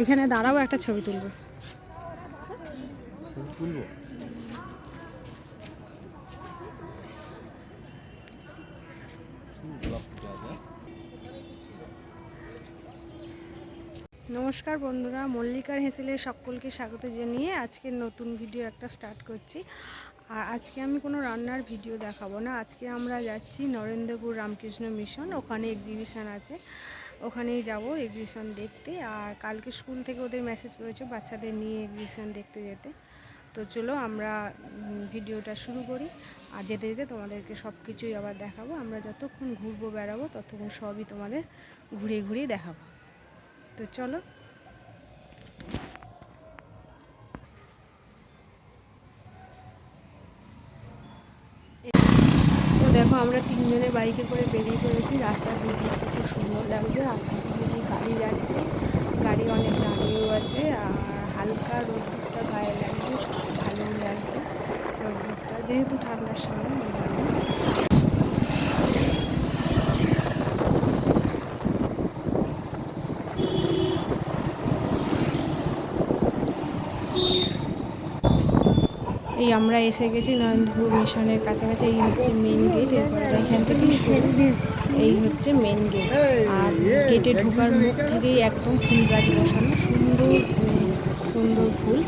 এখানে দাঁড়াবো একটা ছবি তুলবো। তুলবো নমস্কার বন্ধুরা, মল্লিকার হেসেলে সকলকে স্বাগত জানিয়ে আজকে নতুন ভিডিও একটা স্টার্ট করছি। আর আজকে আমি কোনো রান্নার ভিডিও দেখাবো না। আজকে আমরা যাচ্ছি নরেন্দ্রপুর রামকৃষ্ণ মিশন ওখানে এক্সিবিশান আছে। ওখানেই যাব এক্সিবিশন দেখতে। আর কালকে স্কুল থেকে ওদের মেসেজ করেছে বাচ্চাদের নিয়ে এক্সিবিশন দেখতে যেতে। তো চলো আমরা ভিডিওটা শুরু করি। আর যেতে যেতে তোমাদেরকে সব কিছুই আবার দেখাবো। আমরা যতক্ষণ ঘুরবো, বেড়াবো, ততক্ষণ সবই তোমাদের ঘুরে ঘুরে দেখাবো। তো চলো। দেখো, আমরা তিনজনে বাইকে করে বেরিয়ে পড়েছি। রাস্তার দিকটা খুব সুন্দর লাগছে। আর দিকে গাড়ি যাচ্ছে। গাড়ি অনেক দাঁড়িয়েও আছে। আর হালকা রোদ্দুরটা গায়ে লাগছে। ভালোই লাগছে। রোদ্দুরটা যেহেতু ঠান্ডার সময় এই আমরা এসে গেছি নয়নপুর মিশনের কাছাকাছি, এই হচ্ছে মেন গেট এখান থেকে এই হচ্ছে মেন গেট আর গেটে ঢোকার মুখ থেকেই একদম ফুল গাছ বসানো, সুন্দর সুন্দর ফুল।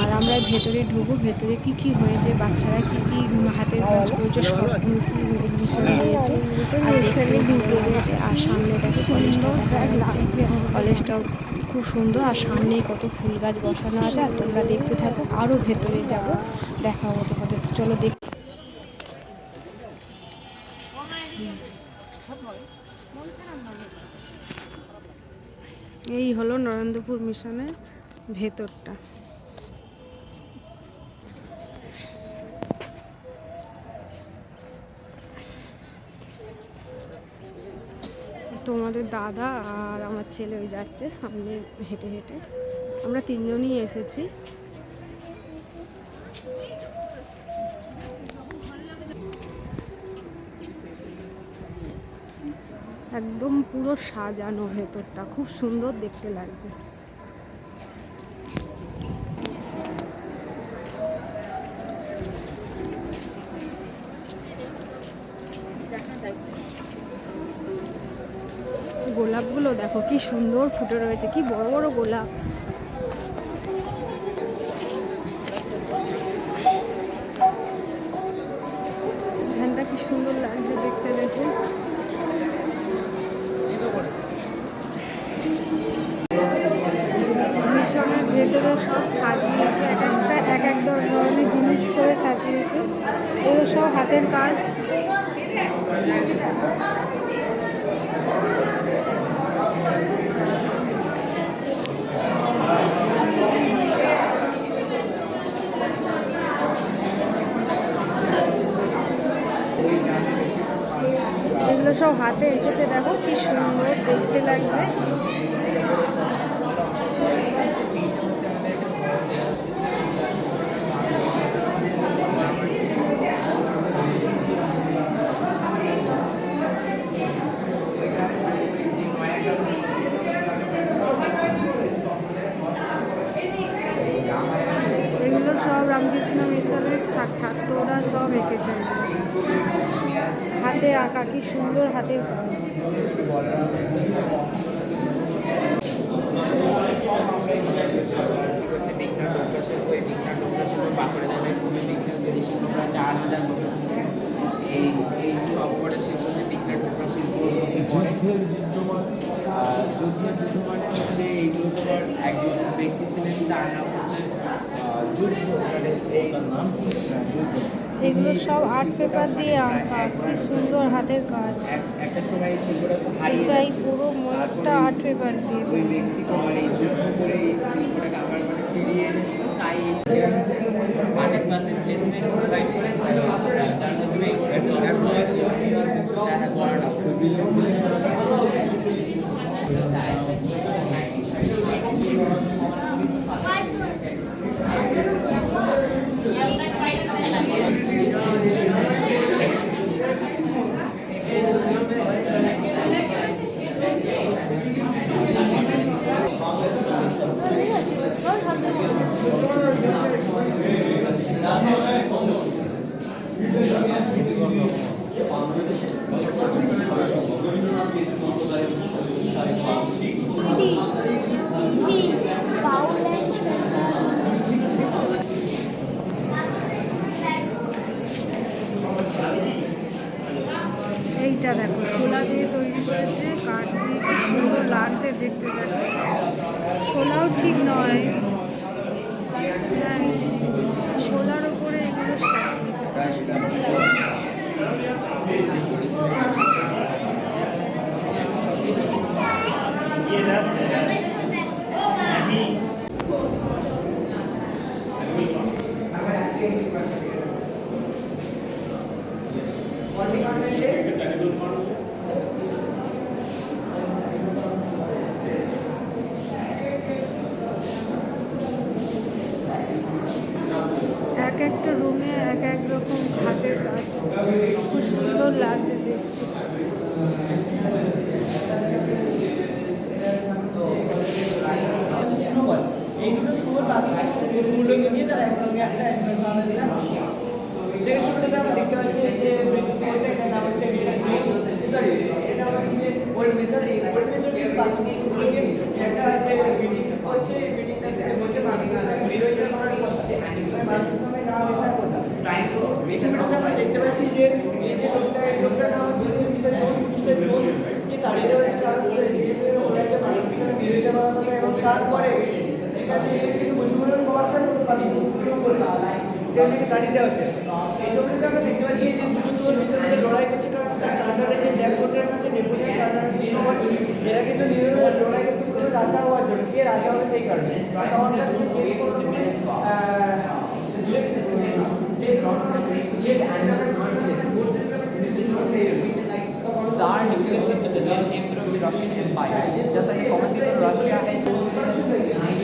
আর আমরা ভেতরে ঢুকবো ভেতরে কি কি হয়েছে বাচ্চারা কি কি হাতের কাজ করেছে সব এক্সিবিশন দিয়েছে আর দেখতে ঢুকে গেছে আর সামনে দেখো কলেজটা দেখা কলেজটাও খুব সুন্দর আর সামনেই কত ফুল গাছ বসানো আছে আর তোমরা দেখতে থাকো আরও ভেতরে যাব দেখাবো তোমাদের। চলো দেখ এই হলো নরেন্দ্রপুর মিশনের ভেতরটা। তোমাদের দাদা আর আমার ছেলে ওই যাচ্ছে সামনে হেঁটে হেঁটে। আমরা তিনজনই এসেছি। একদম পুরো সাজানো ভেতরটা, খুব সুন্দর দেখতে লাগছে। কি সুন্দর ফুটে রয়েছে কি বড় বড় গোলাপ। হাতে এঁকেছে। দেখো কি সুন্দর দেখতে লাগছে এগুলো সব রামকৃষ্ণ মিশনের ছা- ছাত্ররা সব এঁকেছে হাতে আঁকা কি সুন্দর হাতের কাজ হচ্ছে বিজ্ঞান ডক্টর শিল্প এই বিজ্ঞান ডক্টর শিল্প বাঁকুড়া জেলায় খুবই বিখ্যাত এই শিল্পটা চার হাজার বছর এই এই সব কটা শিল্প শিল্পর মধ্যে পড়ে আর যুদ্ধের যুদ্ধ মানে হচ্ছে এইগুলো তোমার একজন ব্যক্তি ছিলেন তার নাম হচ্ছে যুদ্ধ। এই নাম যুদ্ধ। এগুলো সব আর্ট পেপার দিয়ে আঁকা। কি সুন্দর হাতের কাজ। এটাই পুরো ময়ূরটা আর্ট পেপার দিয়ে ওই Thank you. সুন্দর লাগছে দেখতে এইগুলো স্কুল বাকি স্কুলগুলোকে নিয়ে তারা একসঙ্গে একটা অ্যানিমেল বানানো দিলাম সেখানে ছোটটা আমরা দেখতে পাচ্ছি যে স্কুলটা এখানে নাম হচ্ছে সরি এটা হচ্ছে যে ওল্ড মেথড এই ওল্ড মেথড কিন্তু বাকি স্কুলগুলোকে একটা আছে মিটিং হচ্ছে মিটিংটা সেখানে বসে মানুষের সঙ্গে বিরোধিতা করার কথা মানুষের সঙ্গে না মেশার কথা এই ছবিটাতে আমরা দেখতে পাচ্ছি যে এই যে লোকটা এই লোকটার নাম হচ্ছে যে মিস্টার জোন্স মিস্টার জোন্স কে দাঁড়িয়ে রয়েছে তার উপরে যেহেতু ওটা হচ্ছে মানুষের সঙ্গে বিরোধিতা করার কথা এবং তারপরে এখানে কিন্তু মুজিবুরের পড়াশোনা করতে পারি মুসলিমও বলে দাঁড়িয়ে হচ্ছে এই ছবিটাতে আমরা দেখতে পাচ্ছি যে দুটো সোর ভিতরে লড়াই করছে কারণ তার কার্ডারে যে ড্যাশ হোটেল আছে নেপোলিয়ান কার্ডার এরা কিন্তু নিজেরা লড়াই করছে পুরো রাজা হওয়ার জন্য কে রাজা হবে সেই কারণে Tsar Nicholas II, the emperor of the Russian Empire, just like the common of Russia had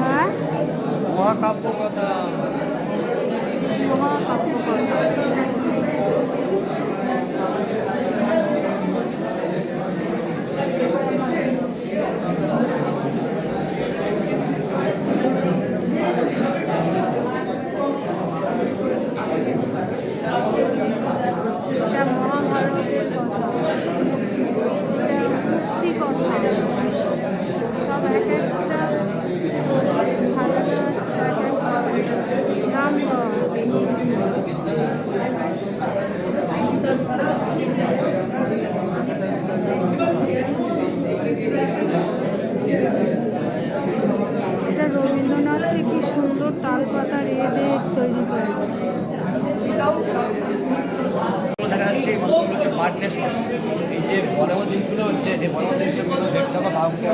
হ্যাঁ মহাকাব্য কথা মহাকাব্য কথা এটা মহাভারতের কথা এটা সত্যি কথা সব এক একটা সাজানো আছে এক এক নাম দেওয়া আছে। এটা রবীন্দ্রনাথকে কি সুন্দর তালপাতার এ দিয়ে তৈরি করেছে। দেখা যাচ্ছে এই যে বড় জিনিসগুলো হচ্ছে, এই বড় জিনিসগুলো দেখতে বা বাবুকে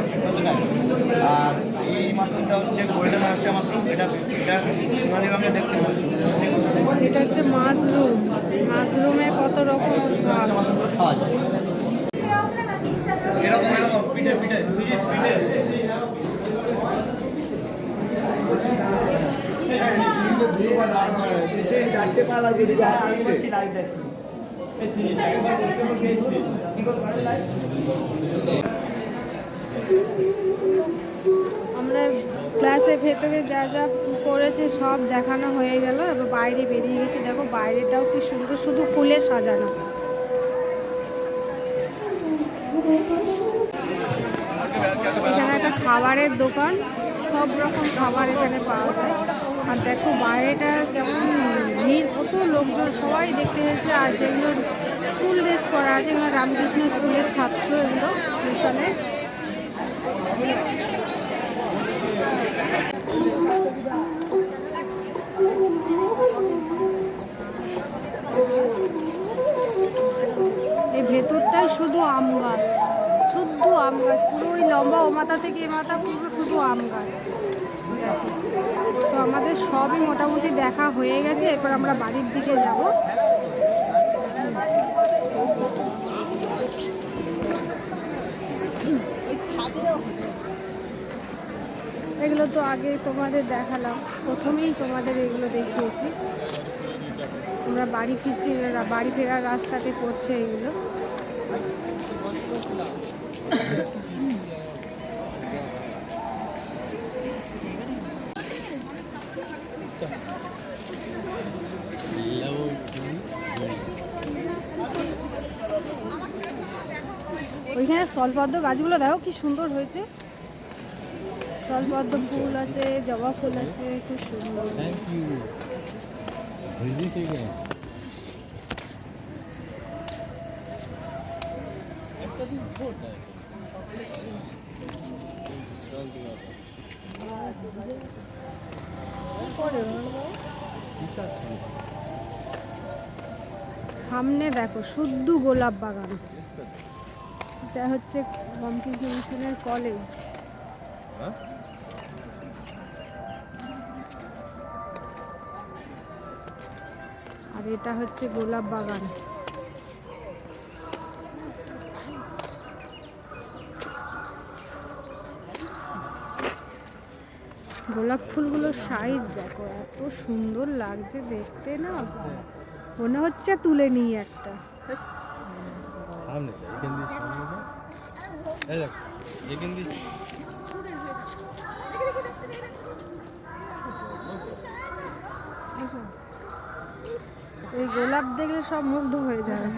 আর এই মাশরুমটা হচ্ছে গোল্ডেন মাস্টার মাশরুম এটা এটা সোনালি বাংলা দেখতে পাচ্ছি। এটা হচ্ছে মাশরুম। মাশরুমে কত রকম খাওয়া যায় এরকম এরকম পিঠে পিঠে পিঠে সেই চারটে পালা যদি আমরা ক্লাসের ভেতরে যা যা করেছে সব দেখানো হয়ে গেল, এবার বাইরে বেরিয়ে গেছে। দেখো, বাইরেটাও কি সুন্দর, শুধু ফুলে সাজানো। এখানে একটা খাবারের দোকান, সব রকম খাবার এখানে পাওয়া যায়। আর দেখো, বাইরেটা কেমন ভিড় কত লোকজন, সবাই দেখতে এসেছে আর যেগুলো স্কুল ড্রেস করা আছে রামকৃষ্ণ স্কুলের ছাত্র এগুলো মিশনে এই ভেতরটাই শুধু আম গাছ। শুদ্ধ আম গাছ। পুরো ওই লম্বা ও মাথা থেকে এ মাথা পুরো শুধু আম গাছ। তো আমাদের সবই মোটামুটি দেখা হয়ে গেছে। এরপর আমরা বাড়ির দিকে যাব। এগুলো তো আগে তোমাদের দেখালাম। প্রথমেই তোমাদের এগুলো দেখিয়েছি। তোমরা বাড়ি ফিরছি, বাড়ি ফেরার রাস্তাতে করছে এগুলো। ওইখানে স্থলপদ্ম গাছগুলো দেখো কি সুন্দর হয়েছে। জলপদ্ম ফুল আছে জবা ফুল আছে খুব সুন্দর। সামনে দেখো শুদ্ধ গোলাপ বাগান। এটা হচ্ছে রামকৃষ্ণ মিশনের কলেজ হ্যাঁ? এটা হচ্ছে গোলাপ বাগান। গোলাপ ফুলগুলোর সাইজ দেখো এত সুন্দর লাগছে দেখতে না। মনে হচ্ছে তুলে নিই একটা। সামনে সামনে এই গোলাপ দেখলে সব মুগ্ধ হয়ে যাবে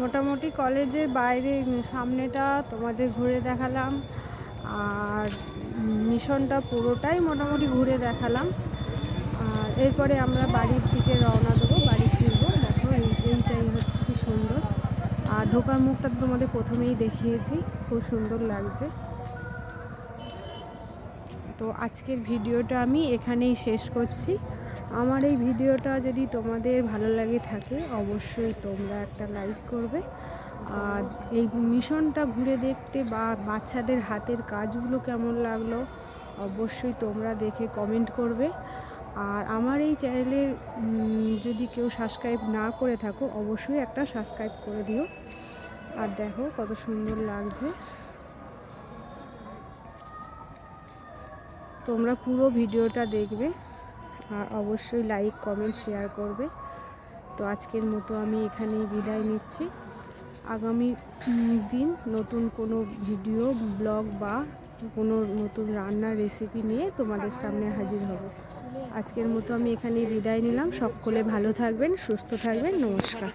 মোটামুটি কলেজের বাইরে, সামনেটা তোমাদের ঘুরে দেখালাম। আর মিশনটা পুরোটাই মোটামুটি ঘুরে দেখালাম। আর এরপরে আমরা বাড়ির দিকে রওনা দেবো, বাড়ি ফিরবো। দেখো, এই, এইটাই হচ্ছে কি সুন্দর। আর ঢোকার মুখটা তোমাদের প্রথমেই দেখিয়েছি, খুব সুন্দর লাগছে। তো আজকের ভিডিওটা আমি এখানেই শেষ করছি। আমার এই ভিডিওটা যদি তোমাদের ভালো লাগে থাকে, অবশ্যই তোমরা একটা লাইক করবে। আর এই মিশনটা ঘুরে দেখতে বা বাচ্চাদের হাতের কাজগুলো কেমন লাগল, অবশ্যই তোমরা দেখে কমেন্ট করবে। আর আমার এই চ্যানেলে যদি কেউ সাবস্ক্রাইব না করে থাকো, অবশ্যই একটা সাবস্ক্রাইব করে দিও। আর দেখো কত সুন্দর লাগছে। তোমরা পুরো ভিডিওটা দেখবে আর অবশ্যই লাইক কমেন্ট শেয়ার করবে। তো আজকের মতো আমি এখানেই বিদায় নিচ্ছি। আগামী দিন নতুন কোনো ভিডিও ব্লগ বা কোনো নতুন রান্নার রেসিপি নিয়ে তোমাদের সামনে হাজির হব। আজকের মতো আমি এখানেই বিদায় নিলাম। সকলে ভালো থাকবেন, সুস্থ থাকবেন। নমস্কার।